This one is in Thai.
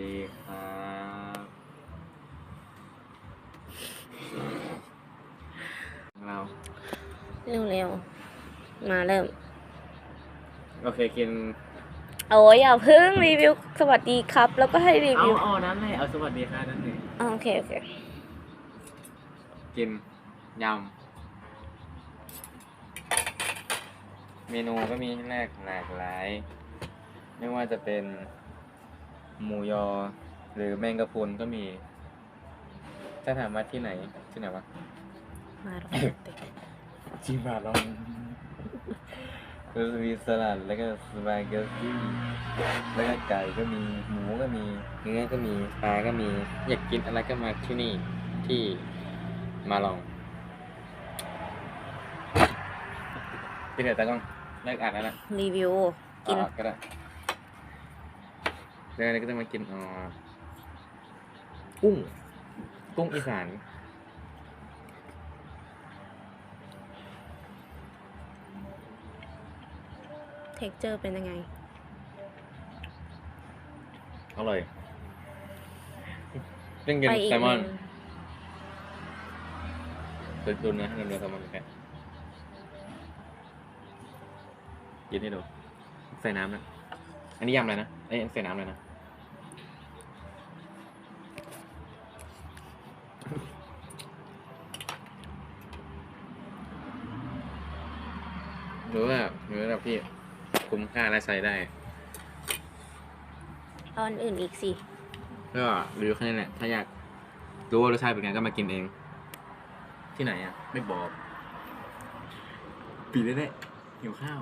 ดีครับเราเร็วๆ มาเริ่ม โอเคกิน โอ้ยอย่าพึ่งรีวิวสวัสดีครับ แล้วก็ให้รีวิวเอานั่นเลยเอาสวัสดีค่ะนั่นเลยอ่าโอเคโอเคกินยำ เมนูก็มีแรกหลากหลาย ไม่ว่าจะเป็น หมูยอ หรือแมงกะพรุนก็มี ถ้าถามว่าที่ไหนที่ไหนวะมาลองเตะจิมาลองก็จะมีสลัดแล้วก็สปาเกตตี้แล้วก็ไก่ก็มีหมูก็มีเนื้อก็มีปลาก็มี อยากกินอะไรก็มาที่นี่ที่มาลองพี่เดี๋ยวตากล้องเลิกอ่านแล้วนะรีวิวกินเอาก็ได้ เดี๋ยวนี้ก็จะมากินเอ่อกุ้ง กุ้งอีสานเท็กเจอร์เป็นยังไง อร่อยเล่นกินไปอีกแซลมอนหนึ่งดูดูเนื้อดูเนื้อแซลมอนแค่กินให้ดู ใส่น้ำนะ อันนี้ยำอะไรนะเอ้ยใส่น้ำเลยนะ หรือว่าหรือว่าพี่คุ้มค่าและใช้ได้ เอาอันอื่นอีกสิ ก็รีวิวแค่นี้แหละถ้าอยากรู้ว่ารสชาติเป็นไงก็มากินเอง ที่ไหนอะ ไม่บอกปีได้แน่หิวข้าว